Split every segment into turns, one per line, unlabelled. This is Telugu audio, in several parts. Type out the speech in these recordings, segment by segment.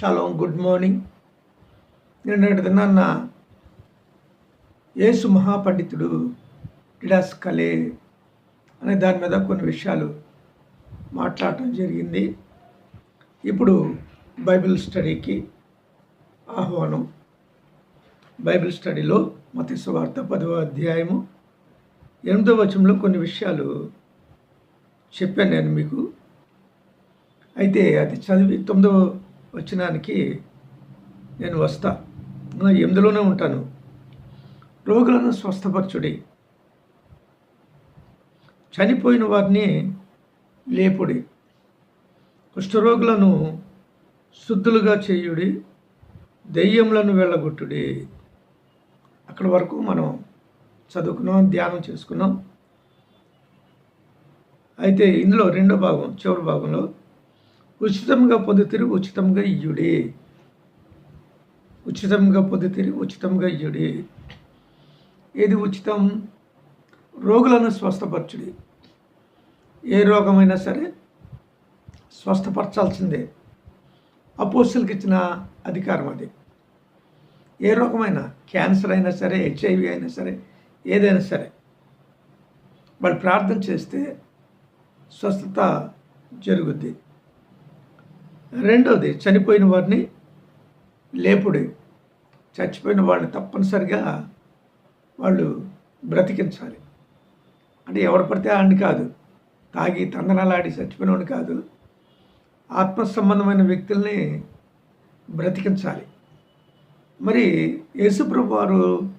షలోం గుడ్ మార్నింగ్ నిన్నటి దినాన్న యేసు మహాపండితుడు డిడాస్ కలే అనే దాని మీద కొన్ని విషయాలు మాట్లాడటం జరిగింది. ఇప్పుడు బైబిల్ స్టడీకి ఆహ్వానం. బైబిల్ స్టడీలో మత సువార్త పదవ అధ్యాయము ఎనిమిదవ వచనంలో కొన్ని విషయాలు చెప్పాను నేను మీకు. అయితే అది చదివి తొమ్మిదవ వచ్చినానికి నేను వస్తా. నా ఎనిమిదిలోనే ఉంటాను? రోగులను స్వస్థపరచుడి. చనిపోయిన వారిని లేపుడి. కుష్ఠరోగులను శుద్ధులుగా చేయుడి. దెయ్యములను వెళ్ళగొట్టుడి. అక్కడి వరకు మనం చదువుకున్నాం ధ్యానం చేసుకున్నాం. అయితే ఇందులో రెండో భాగం చివరి భాగంలో ఉచితంగా పొందుతిరి ఉచితంగా ఇయ్యుడి. ఉచితంగా పొందుతిరి ఉచితంగా ఇయ్యుడి. ఏది ఉచితం? రోగులను స్వస్థపరచుడి. ఏ రోగమైనా సరే స్వస్థపరచాల్సిందే. అపోస్తులకి ఇచ్చిన అధికారం అది. ఏ రోగమైనా క్యాన్సర్ అయినా సరే హెచ్ఐవి అయినా సరే ఏదైనా సరే వాళ్ళు ప్రార్థన చేస్తే స్వస్థత జరుగుద్ది. రెండవది చనిపోయిన వారిని లేపుడి. చచ్చిపోయిన వాళ్ళని తప్పనిసరిగా వాళ్ళు బ్రతికించాలి. అంటే ఎవరు పడితే ఆడిని కాదు. తాగి తందనాలాడి చచ్చిపోయినవాడు కాదు. ఆత్మ సంబంధమైన వ్యక్తుల్ని బ్రతికించాలి. మరి యేసుప్రభు వారు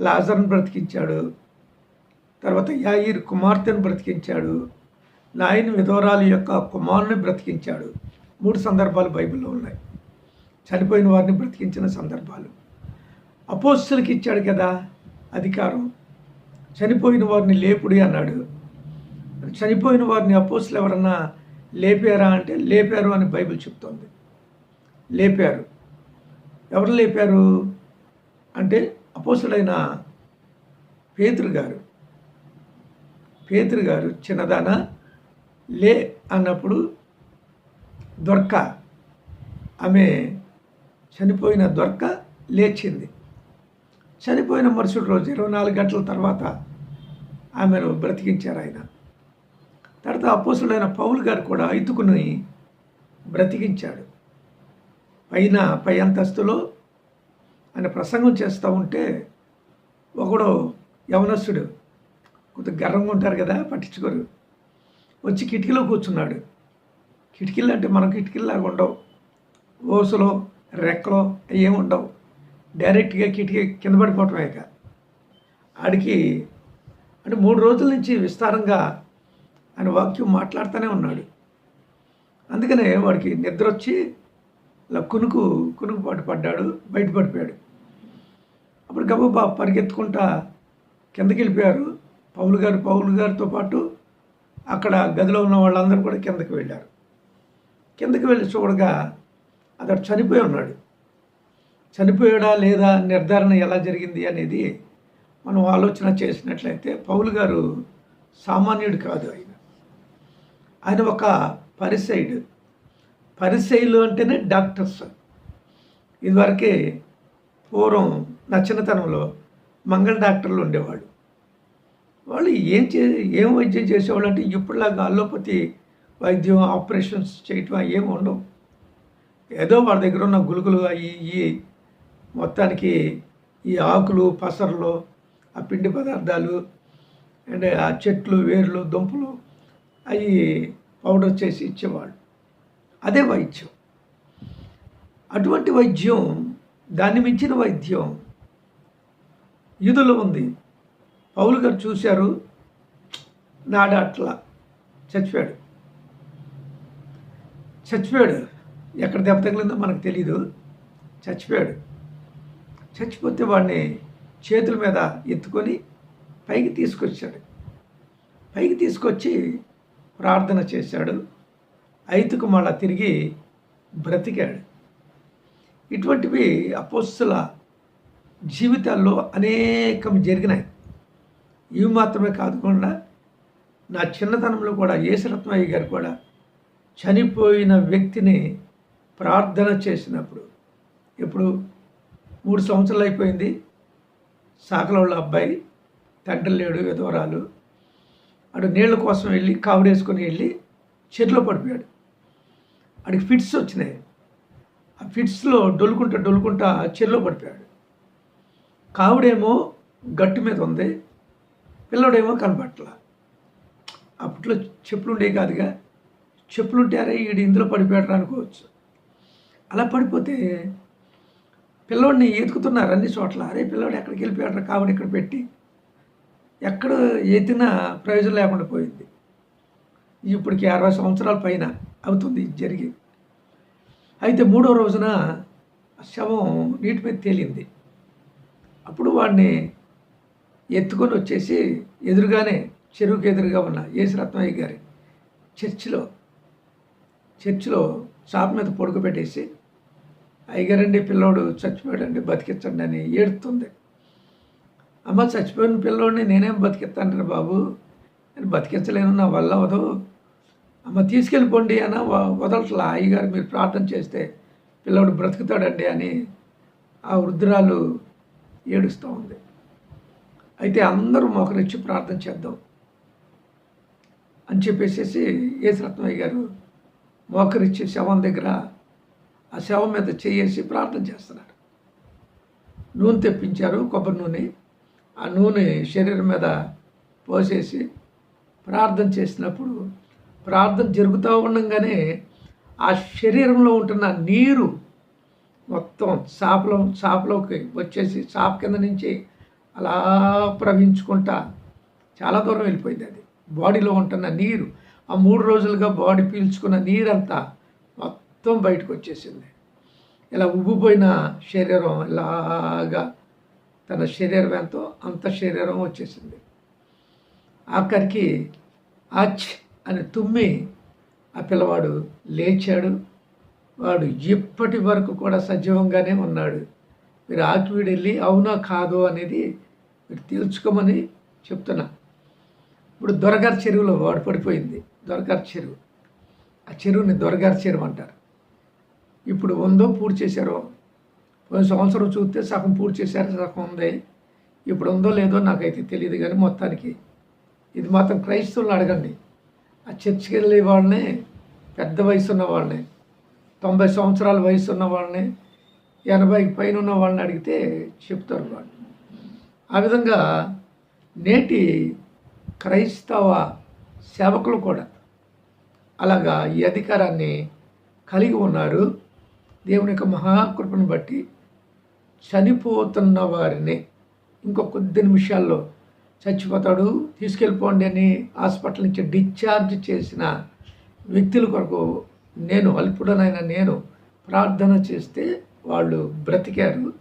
లాజర్ను బ్రతికించాడు. తర్వాత యాయిర్ కుమార్తెను బ్రతికించాడు. నాయన విధవరాలు యొక్క కుమారుని బ్రతికించాడు. మూడు సందర్భాలు బైబిల్లో ఉన్నాయి. చనిపోయిన వారిని బ్రతికించిన సందర్భాలు. అపోస్తులకి ఇచ్చాడు కదా అధికారం. చనిపోయిన వారిని లేపుడి అన్నాడు. చనిపోయిన వారిని అపోస్తులు ఎవరన్నా లేపారా అంటే లేపారు అని బైబిల్ చెప్తోంది. లేపారు. ఎవరు లేపారు? అంటే అపోసుడైన పేతురు గారు. పేతురు గారు చిన్నదాన? లే అన్నప్పుడు దొర్క. ఆమె చనిపోయిన దొర్క లేచింది. చనిపోయిన మరుసటి రోజు ఇరవై నాలుగు గంటల తర్వాత ఆమెను బ్రతికించారు ఆయన. తర్వాత అపోసుడైన పౌలు గారు కూడా ఎత్తుకుని బ్రతికించాడు. పైన పై అంతస్తులో ఆయన ప్రసంగం చేస్తూ ఉంటే ఒకడు యవనస్తుడు కొంత గర్వంగా ఉంటారు కదా పట్టించుకోరు. వచ్చి కిటికీలో కూర్చున్నాడు. కిటికీలు అంటే మనం కిటికీలాగా ఉండవు. ఓసులో రెక్కలో ఏమి ఉండవు. డైరెక్ట్గా కిటికీ కింద పడిపోవటమే ఇక. ఆడికి అంటే మూడు రోజుల నుంచి విస్తారంగా ఆయన వాక్యం మాట్లాడుతూనే ఉన్నాడు. అందుకనే వాడికి నిద్ర వచ్చి ఇలా కునుకు కునుకు పాటు పడ్డాడు బయటపడిపోయాడు. అప్పుడు గబగబా పరిగెత్తుకుంటా కిందకి వెళ్ళిపోయారు. పౌలు గారు పౌలు గారితో పాటు అక్కడ గదిలో ఉన్న వాళ్ళందరూ కూడా కిందకి వెళ్ళారు. కిందకి వెళ్ళి చూడగా అతడు చనిపోయి ఉన్నాడు. చనిపోయాడా లేదా నిర్ధారణ ఎలా జరిగింది అనేది మనం ఆలోచన చేసినట్లయితే పౌలు గారు సామాన్యుడు కాదు ఆయన. ఆయన ఒక పరిసైడ్ పరిసైలు అంటేనే డాక్టర్స్. ఇదివరకే పూర్వం నచ్చినతనంలో మంగళ డాక్టర్లు ఉండేవాళ్ళు. వాళ్ళు ఏం చే ఏం వైద్యం చేసేవాళ్ళు అంటే ఇప్పుడులాగా అల్లోపతి వైద్యం ఆపరేషన్స్ చేయటం ఏమి ఉండవు. ఏదో వాళ్ళ దగ్గర ఉన్న గులుగులు అవి ఇవి మొత్తానికి ఈ ఆకులు పసర్లు ఆ పిండి పదార్థాలు అండ్ ఆ చెట్లు వేర్లు దుంపలు అవి పౌడర్ చేసి ఇచ్చేవాళ్ళు. అదే వైద్యం. అటువంటి వైద్యం దాన్ని మించిన వైద్యం యూదులో ఉంది. పౌలు గారు చూశారు నాడు అట్లా చచ్చిపోయాడు. చచ్చిపోయాడు. ఎక్కడ దెబ్బ తగిలిందో మనకు తెలియదు చచ్చిపోయాడు. చచ్చిపోతే వాడిని చేతుల మీద ఎత్తుకొని పైకి తీసుకొచ్చాడు. పైకి తీసుకొచ్చి ప్రార్థన చేశాడు. ఐతుకు మళ్ళా తిరిగి బ్రతికాడు. ఇటువంటివి అపోస్తుల జీవితాల్లో అనేకం జరిగినాయి. ఇవి మాత్రమే కాకుండా నా చిన్నతనంలో కూడా ఏసరత్నయ్య గారు కూడా చనిపోయిన వ్యక్తిని ప్రార్థన చేసినప్పుడు ఇప్పుడు మూడు సంవత్సరాలు అయిపోయింది సాకలోళ్ళ అబ్బాయి తండ్రి లేడు విధవరాలు. అటు నీళ్ళ కోసం వెళ్ళి కావిడేసుకొని వెళ్ళి చెట్లో పడిపోయాడు. అడికి ఫిట్స్ వచ్చినాయి. ఆ ఫిట్స్లో డొలుకుంటా డొలుకుంటా చెల్లో పడిపోయాడు. కావిడేమో గట్టు మీద ఉంది పిల్లడేమో కనపట్ల అప్పట్లో చెప్పులు ఉండేవి కాదుగా. చెప్పులుంటారే వీడు అరే ఇందులో పడిపోయాడు అనుకోవచ్చు. అలా పడిపోతే పిల్లోడిని ఎతుకుతున్నారు అన్ని చోట్ల. అరే పిల్లోడు ఎక్కడికి వెళ్ళిపోయాడు కాబట్టి ఇక్కడ పెట్టి. ఎక్కడ ఎత్తినా ప్రయోజనం లేకుండా పోయింది. ఇప్పటికి అరవై సంవత్సరాల పైన అవుతుంది ఇది జరిగి అయితే మూడో రోజున శవం నీటి మీద తేలింది. అప్పుడు వాడిని ఎత్తుకొని వచ్చేసి ఎదురుగానే చెరువుకి ఎదురుగా ఉన్న ఏసు రత్నయ్య గారి చర్చిలో చర్చిలో షాప్ మీద పడుకోబెట్టేసి అయ్యగారండి పిల్లోడు చచ్చిపోయాడండి బతికించండి అని ఏడుతుంది అమ్మ చచ్చిపోయిన పిల్లోడిని నేనేం బతికిస్తాను బాబు? నేను బతికించలేను నా వల్ల అవదు. అమ్మ తీసుకెళ్ళిపోండి అన్న వదలట్లా. అయ్యగారు మీరు ప్రార్థన చేస్తే పిల్లోడు బ్రతుకుతాడండి అని ఆ వృద్ధురాలు ఏడుస్తూ ఉంది. అయితే అందరూ మోకరిచ్చి ప్రార్థన చేద్దాం అని చెప్పేసేసి ఏసరత్నయ్య గారు మోకరిచ్చి శవం దగ్గర ఆ శవం మీద చేయేసి ప్రార్థన చేస్తున్నారు నూనె తెప్పించారు కొబ్బరి నూనె. ఆ నూనె శరీరం మీద పోసేసి ప్రార్థన చేసినప్పుడు ప్రార్థన జరుగుతూ ఉండగానే ఆ శరీరంలో ఉంటున్న నీరు మొత్తం చాపలో చాపలోకి వచ్చేసి చాప కింద నుంచి అలా ప్రవహించుకుంటా చాలా దూరం వెళ్ళిపోయింది అది. బాడీలో ఉంటున్న నీరు ఆ మూడు రోజులుగా బాడీ పీల్చుకున్న నీరంతా మొత్తం బయటకు వచ్చేసింది. ఇలా ఉబ్బిపోయిన శరీరం ఇలాగా తన శరీరం ఎంతో అంత శరీరం వచ్చేసింది. ఆఖరికి ఆచ్ అని తుమ్మి ఆ పిల్లవాడు లేచాడు. వాడు ఇప్పటి వరకు కూడా సజీవంగానే ఉన్నాడు. మీరు ఆకివీడు వెళ్ళి అవునా కాదో అనేది మీరు తెలుసుకోమని చెప్తున్నా. ఇప్పుడు దొరగారు చెరువులో వాడు పడిపోయింది. దొరగారు చెరువు. ఆ చెరువుని దొరగారు చెరువు అంటారు. ఇప్పుడు ఉందో పూర్తి చేశారో పోయిన సంవత్సరం చూస్తే సగం పూర్తి చేశారు సగం ఉంది. ఇప్పుడు ఉందో లేదో నాకైతే తెలియదు కానీ మొత్తానికి ఇది మాత్రం క్రైస్తవులు అడగండి. ఆ చర్చికి వెళ్ళే వాళ్ళని పెద్ద వయసు ఉన్న వాళ్ళని తొంభై సంవత్సరాల వయసు ఉన్న వాళ్ళని ఎనభైకి పైన ఉన్న వాళ్ళని అడిగితే చెప్తారు వాళ్ళు. ఆ విధంగా నేటి క్రైస్తవ సేవకులు కూడా అలాగా ఈ అధికారాన్ని కలిగి ఉన్నారు. దేవుని యొక్క మహాకృపను బట్టి చనిపోతున్న వారిని ఇంకో కొద్ది నిమిషాల్లో చచ్చిపోతాడు. తీసుకెళ్ళిపోండి అని హాస్పిటల్ నుంచి డిశ్చార్జ్ చేసిన వ్యక్తుల కొరకు నేను అల్పుడనైనా నేను ప్రార్థన చేస్తే వాళ్ళు బ్రతికారు.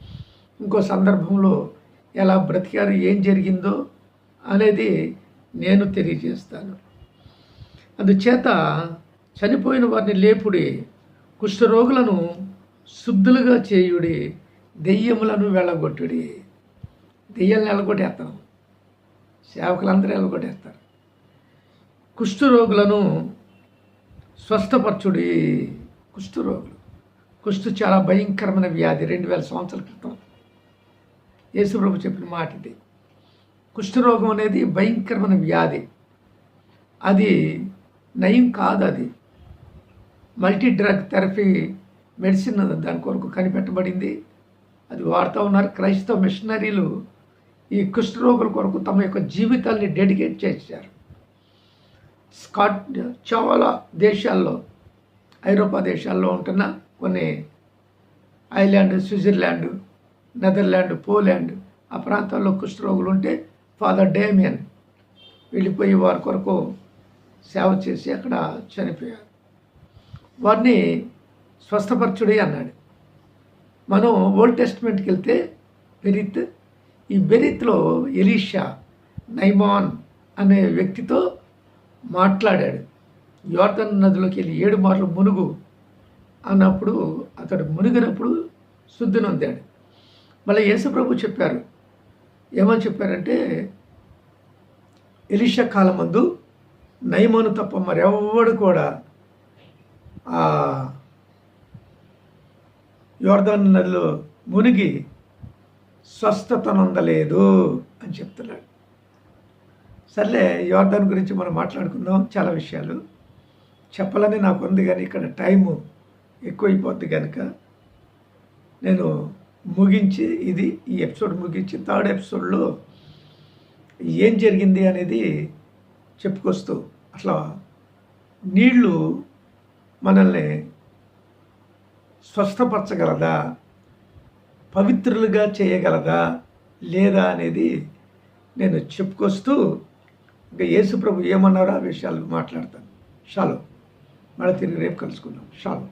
ఇంకో సందర్భంలో ఎలా బ్రతికారు ఏం జరిగిందో అనేది నేను తెలియజేస్తాను. అందుచేత చనిపోయిన వారిని లేపుడి కుష్ఠరోగులను శుద్ధులుగా చేయుడి దెయ్యములను వెళ్ళగొట్టుడి. దెయ్యాలను వెళ్ళగొట్టేస్తాం సేవకులందరూ వెళ్ళగొట్టేస్తారు. కుష్ఠరోగులను స్వస్థపరచుడి. కుష్ఠరోగులు. కుష్ఠు చాలా భయంకరమైన వ్యాధి రెండు వేల సంవత్సరాల క్రితం. యేసుప్రభు చెప్పిన మాట ఇది. కుష్ఠరోగం అనేది భయంకరమైన వ్యాధి. అది నయం కాదు అది. మల్టీ డ్రగ్ థెరపీ మెడిసిన్ దాని కొరకు కనిపెట్టబడింది. అది వాడుతూ ఉన్నారు క్రైస్తవ మిషనరీలు. ఈ కుష్ఠరోగుల కొరకు తమ యొక్క జీవితాల్ని డెడికేట్ చేశారు. స్కాట్ చాలా దేశాల్లో ఐరోపా దేశాల్లో ఉంటున్న కొన్ని ఐలాండ్ స్విట్జర్లాండ్ నెదర్లాండ్ పోలాండ్ ఆ ప్రాంతాల్లో కుష్ఠరోగులు ఉంటే ఫాదర్ డేమియన్ వెళ్ళిపోయి వారి కొరకు సేవ చేసి అక్కడ చనిపోయారు. వారిని స్వస్థపరచుడి అన్నాడు. మనం ఓల్డ్ టెస్ట్మెంట్కి వెళ్తే బెరిత్ ఈ బెరిత్లో ఎలీషా నైమాన్ అనే వ్యక్తితో మాట్లాడాడు. యోర్ధన్ నదిలోకి వెళ్ళి ఏడు మార్లు మునుగు అన్నప్పుడు అతడు మునిగినప్పుడు శుద్ధి నొందాడు. మళ్ళీ యేసుప్రభు చెప్పారు. ఏమని చెప్పారంటే ఎలిషా కాలమందు నయమను తప్ప మరెవడు కూడా యోర్దాన్ నదిలో మునిగి స్వస్థతనందలేదు అని చెప్తున్నాడు. సర్లే యోర్ధన్ గురించి మనం మాట్లాడుకుందాం. చాలా విషయాలు. చెప్పాలని నాకు ఉంది కానీ ఇక్కడ టైము ఎక్కువైపోద్ది కనుక నేను ముగించి ఇది ఈ ఎపిసోడ్ ముగించి థర్డ్ ఎపిసోడ్లో ఏం జరిగింది అనేది చెప్పుకొస్తూ అట్లా నీళ్ళు మనల్ని స్వస్థపరచగలదా? పవిత్రులుగా చేయగలదా? లేదా అనేది నేను చెప్పుకొస్తూ ఇంకా యేసు ప్రభు ఏమన్నారో ఆ విషయాలు మాట్లాడతాను. షాలో. మళ్ళీ తిరిగి రేపు కలుసుకుందాం. షాలో.